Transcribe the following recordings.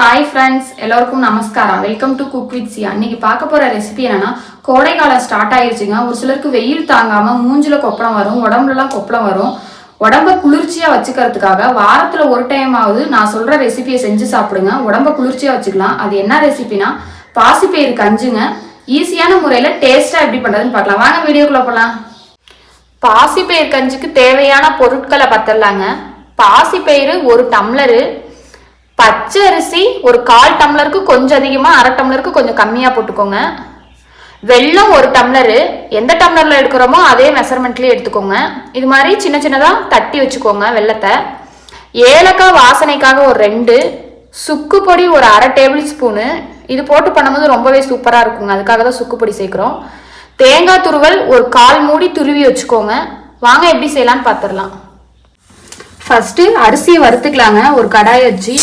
Hi friends எல்லோருக்கும் நமஸ்காரம். Welcome to cook with Siya இன்னைக்கு பார்க்க போகிற ரெசிபி என்னன்னா கோடை காலம் ஸ்டார்ட் ஆயிருச்சுங்க. ஒரு சிலருக்கு வெயில் தாங்காமல் மூஞ்சில் கொப்பளம் வரும் உடம்புலலாம் கொப்பளம் வரும். உடம்ப குளிர்ச்சியாக வச்சுக்கிறதுக்காக வாரத்தில் ஒரு டைம் நான் சொல்கிற ரெசிபியை செஞ்சு சாப்பிடுங்க. உடம்ப குளிர்ச்சியாக வச்சுக்கலாம். அது என்ன ரெசிபினா பாசிப்பயிறு கஞ்சுங்க. ஈஸியான முறையில் டேஸ்ட்டாக எப்படி பண்ணுறதுன்னு பார்க்கலாம். வாங்க வீடியோக்குள்ளே போகலாம் பாசிப்பயிறு கஞ்சிக்கு தேவையான பொருட்களை பத்திரலாங்க. பாசிப்பயிறு ஒரு டம்ளரு பச்சை அரிசி ஒரு கால் டம்ளருக்கு கொஞ்சம் அதிகமாக அரை டம்ளருக்கு கொஞ்சம் கம்மியாக போட்டுக்கோங்க. வெல்லம் ஒரு டம்ளரு. எந்த டம்ளரில் எடுக்கிறோமோ அதே மெஷர்மெண்ட்லேயே எடுத்துக்கோங்க. இது மாதிரி சின்ன சின்னதாக தட்டி வச்சுக்கோங்க வெல்லத்தை. ஏலக்காய் வாசனைக்காக ஒரு ரெண்டு. சுக்கு பொடி ஒரு அரை டேபிள் ஸ்பூனு. இது போட்டு பண்ணும்போது ரொம்பவே சூப்பராக இருக்குங்க. அதுக்காக தான் சுக்கு பொடி சேர்க்குறோம். தேங்காய் துருவல் ஒரு கால் மூடி துருவி வச்சுக்கோங்க. வாங்க எப்படி செய்யலாம்னு பார்த்துடலாம் ஃபர்ஸ்ட் அரிசியை வறுத்துக்கலாங்க. ஒரு கடாயை வச்சு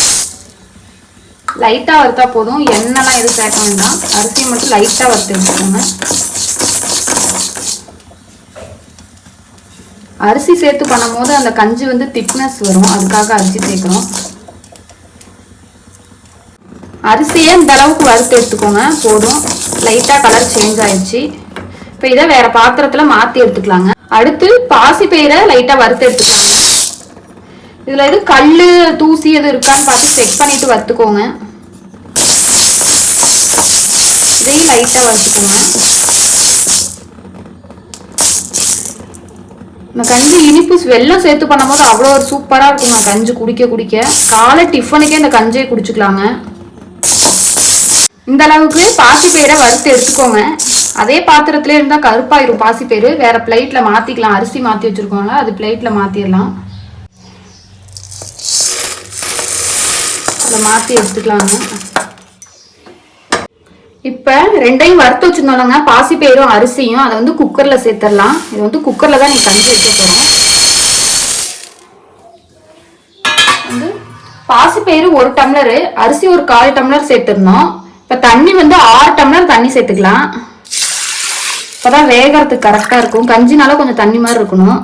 லைட்டாக வறுத்தா போதும். எண்ணெய்லாம் எதுவும் சேர்க்க வேண்டாம் அரிசியை மட்டும் லைட்டாக வறுத்து எடுத்துக்கோங்க. அரிசி சேர்த்து பண்ணும்போது அந்த கஞ்சி வந்து திக்னஸ் வரும். அதுக்காக அரிசி சேர்க்குறோம். அரிசியை இந்த அளவுக்கு வறுத்து எடுத்துக்கோங்க? போதும். லைட்டாக கலர் சேஞ்ச் ஆயிடுச்சு. இப்போ இதை வேற பாத்திரத்தில் மாற்றி எடுத்துக்கலாங்க. அடுத்து பாசி பயிரை லைட்டாக வறுத்து எடுத்து இதில் எதுவும் கல் தூசி எதுவும் இருக்கான்னு பார்த்து செக் பண்ணிட்டு வறுத்துக்கோங்க. இதையும் லைட்டாக வறுத்துக்கோங்க இந்த கஞ்சி இனிப்பு வெள்ளம் சேர்த்து பண்ணும்போது அவ்வளோ ஒரு சூப்பராக இருக்குங்க கஞ்சி குடிக்க குடிக்க. காலை டிஃபனுக்கே இந்த கஞ்சியை குடிச்சுக்கலாங்க. இந்த அளவுக்கு பாசிப்பயிரை வறுத்து எடுத்துக்கோங்க. அதே பாத்திரத்துல இருந்தால் கருப்பாயிரும் பாசிப்பயிறு வேற பிளேட்ல மாத்திக்கலாம். அரிசி மாற்றி வச்சிருக்கோம்ல அது பிளேட்ல மாற்றிடலாம் அதை மாற்றி எடுத்துக்கலாங்க. இப்போ ரெண்டையும் வறுத்து வச்சுருந்தோம்லங்க. பாசிப்பயிரும் அரிசியும் அதை வந்து குக்கரில் சேர்த்துடலாம். இது வந்து குக்கரில் தான் நீங்கள் அரிசி வைக்க வந்து பாசிப்பயிறு ஒரு டம்ளரு அரிசி ஒரு கால் டம்ளர் சேர்த்துருந்தோம் இப்போ தண்ணி வந்து ஆறு டம்ளர் தண்ணி சேர்த்துக்கலாம். அப்போதான் வேகறதுக்கு கரெக்டாக இருக்கும். கஞ்சினால கொஞ்சம் தண்ணி மாதிரி இருக்கணும்.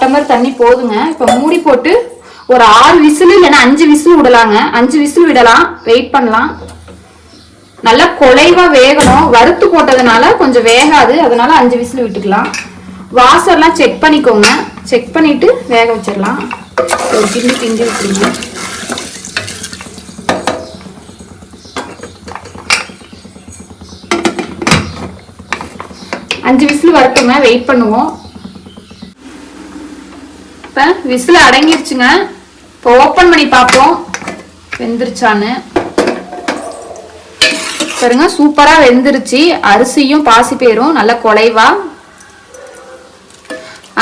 டம்ளர் தண்ணி போதுங்க. இப்போ மூடி போட்டு ஒரு ஆறு விசில் இல்லைன்னா அஞ்சு விசில் விடலாங்க. அஞ்சு விசில் விடலாம். வெயிட் பண்ணலாம். நல்லா குலைவா வேகணும். வறுத்து போட்டதுனால கொஞ்சம் வேகாது. அதனால அஞ்சு விசில் விட்டுக்கலாம். வாசர்லாம் செக் பண்ணிக்கோங்க. செக் பண்ணிட்டு வேக வச்சிடலாம். ஒரு கிண்டி கிண்டி விட்டுருங்க. அஞ்சு விசில் வரட்டுங்க. வெயிட் பண்ணுவோம். இப்போ விசில் அடங்கிருச்சுங்க. இப்போ ஓப்பன் பண்ணி பார்ப்போம். வெந்துருச்சான்னு. பாருங்க சூப்பரா வெந்துருச்சு. அரிசியும் பாசிப்பயிரும் நல்ல குலைவா.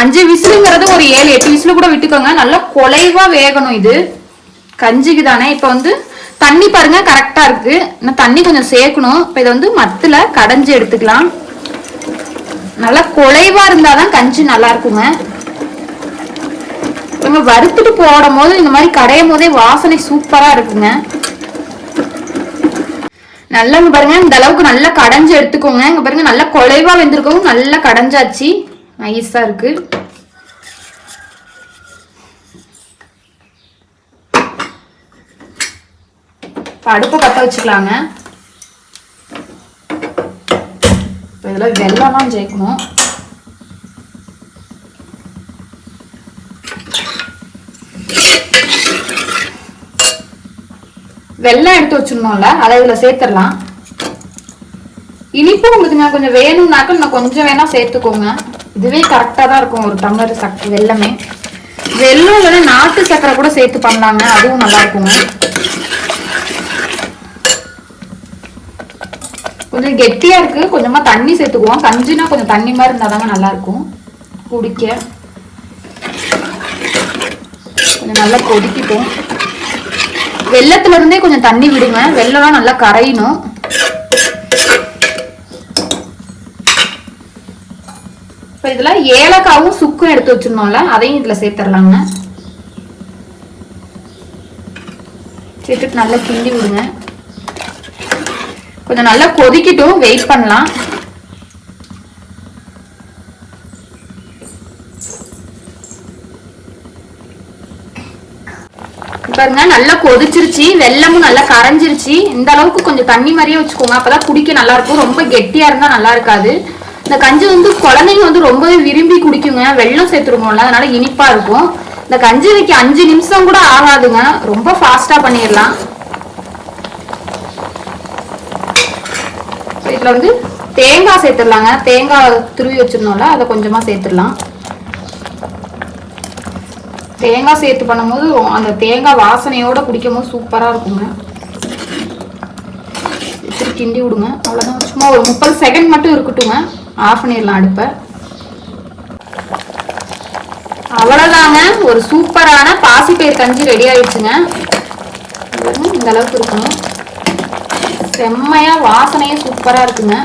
அஞ்சு விசிலுங்கிறது ஒரு ஏழு எட்டு விசிலு கூட விட்டுக்கோங்க. நல்லா குலைவா வேகணும் இது. கஞ்சிக்கு தானே. இப்போ வந்து தண்ணி பாருங்க கரெக்டா இருக்கு. இன்னும் தண்ணி கொஞ்சம் சேர்க்கணும். இப்போ இதை வந்து மத்துல கடைஞ்சி எடுத்துக்கலாம். நல்லா குலைவா இருந்தாதான் கஞ்சி நல்லா இருக்குங்க. நம்ம வறுத்துட்டு போடும் போது இந்த மாதிரி கடையும் போதே வாசனை சூப்பரா இருக்குங்க. நல்லா இங்க பாருங்க இந்த அளவுக்கு நல்லா கடைஞ்சு எடுத்துக்கோங்க. இங்க பாருங்க நல்லா குலைவா வெந்திருக்கவும் நல்லா கடைஞ்சாச்சு. நைஸா இருக்கு. அடுப்பை பற்ற வச்சுக்கலாங்க. இப்போ இதில் வெள்ளம்லாம் சேர்க்கணும் வெள்ளம் எடுத்து வச்சிருந்தோம்ல அதை இதில் சேர்த்துடலாம். இனிப்பு உங்களுக்கு நான் கொஞ்சம் வேணும்னாக்க நான் கொஞ்சம் வேணா சேர்த்துக்கோங்க. இதுவே கரெக்டாக தான் இருக்கும் ஒரு டம்ளர் சக்கரை வெள்ளமே வெள்ளம் இல்லைன்னா நாட்டு சக்கரை கூட சேர்த்து பண்ணலாங்க அதுவும் நல்லா இருக்குங்க. கொஞ்சம் கெட்டியா இருக்கு கொஞ்சமா தண்ணி சேர்த்துக்குவோம். கஞ்சினா கொஞ்சம் தண்ணி மாதிரி இருந்தாதாங்க நல்லா இருக்கும். குடிக்க. கொஞ்சம் நல்லா கொதிக்கிட்டோம். வெள்ளத்துல இருந்தே கொஞ்சம் தண்ணி விடுங்க. வெள்ளம்லாம் நல்லா கரையணும். இப்போ இதில் ஏலக்காவும் சுக்கும் எடுத்து வச்சிருந்தோம்ல அதையும் இதில் சேர்த்துடலாங்க. சேர்த்துட்டு நல்லா கிண்டி விடுங்க. கொஞ்சம் நல்லா கொதிக்கிட்டும். வெயிட் பண்ணலாம். பாருங்க நல்லா கொதிச்சிருச்சு வெல்லமும் நல்லா கரைஞ்சிருச்சு. இந்த அளவுக்கு கொஞ்சம் தண்ணி மாதிரியே வச்சுக்கோங்க. அப்பதான் குடிக்க நல்லா இருக்கும். ரொம்ப கெட்டியா இருந்தா நல்லா இருக்காது. இந்த கஞ்சி வந்து குழந்தைங்க வந்து ரொம்பவே விரும்பி குடிக்குங்க. வெள்ளம் சேர்த்துருக்கோம்ல அதனால இனிப்பா இருக்கும். இந்த கஞ்சி வைக்க அஞ்சு நிமிஷம் கூட ஆகாதுங்க. ரொம்ப ஃபாஸ்டா பண்ணிடலாம். இதுல வந்து தேங்காய் சேர்த்துடலாங்க. தேங்காய் துருவி வச்சிருந்தோம்ல அதை கொஞ்சமா சேர்த்துடலாம். தேங்காய் சேர்த்து பண்ணும்போது அந்த தேங்காய் வாசனையோடு குடிக்கும் போது சூப்பராக இருக்குங்க. சரி கிண்டி விடுங்க. அவ்வளோதான் சும்மா ஒரு முப்பது செகண்ட் மட்டும் இருக்கட்டுங்க. ஆஃப் பண்ணிடலாம் அடுப்பை. அவ்வளோதாங்க ஒரு சூப்பரான பாசிப்பயிர் கஞ்சி ரெடி ஆயிடுச்சுங்க. இந்த அளவுக்கு இருக்கணும். செம்மையாக வாசனையே சூப்பராக இருக்குங்க.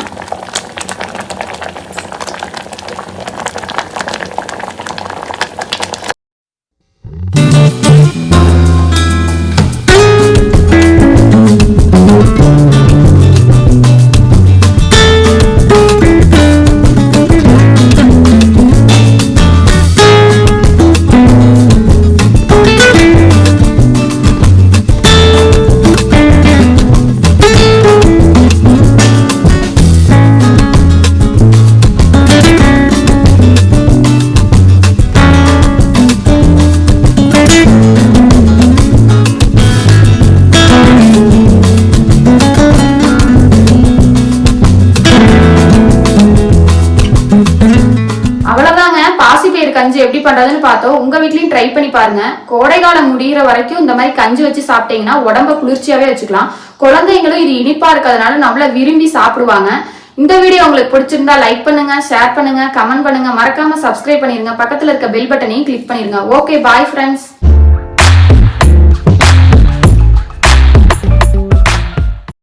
எப்படி பண்றதுன்னு பார்த்தோம். உங்க வீட்லயும் ட்ரை பண்ணி பாருங்க. கோடைக்காலம் முடிகிற வரைக்கும் இந்த மாதிரி கஞ்சி வச்சு சாப்பிட்டீங்கன்னா உடம்ப குளிர்ச்சியாவே வச்சுக்கலாம். குழந்தைங்களும் இது இனிப்பா இருக்கிறதுனால நம்மள விரும்பி சாப்பிடுவாங்க. இந்த வீடியோ உங்களுக்கு பிடிச்சிருந்தா லைக் பண்ணுங்க ஷேர் பண்ணுங்க கமெண்ட் பண்ணுங்க. மறக்காம சப்ஸ்கிரைப் பண்ணிருங்க. பக்கத்துல இருக்க பெல் பட்டனையும் கிளிக் பண்ணிருங்க. Okay bye friends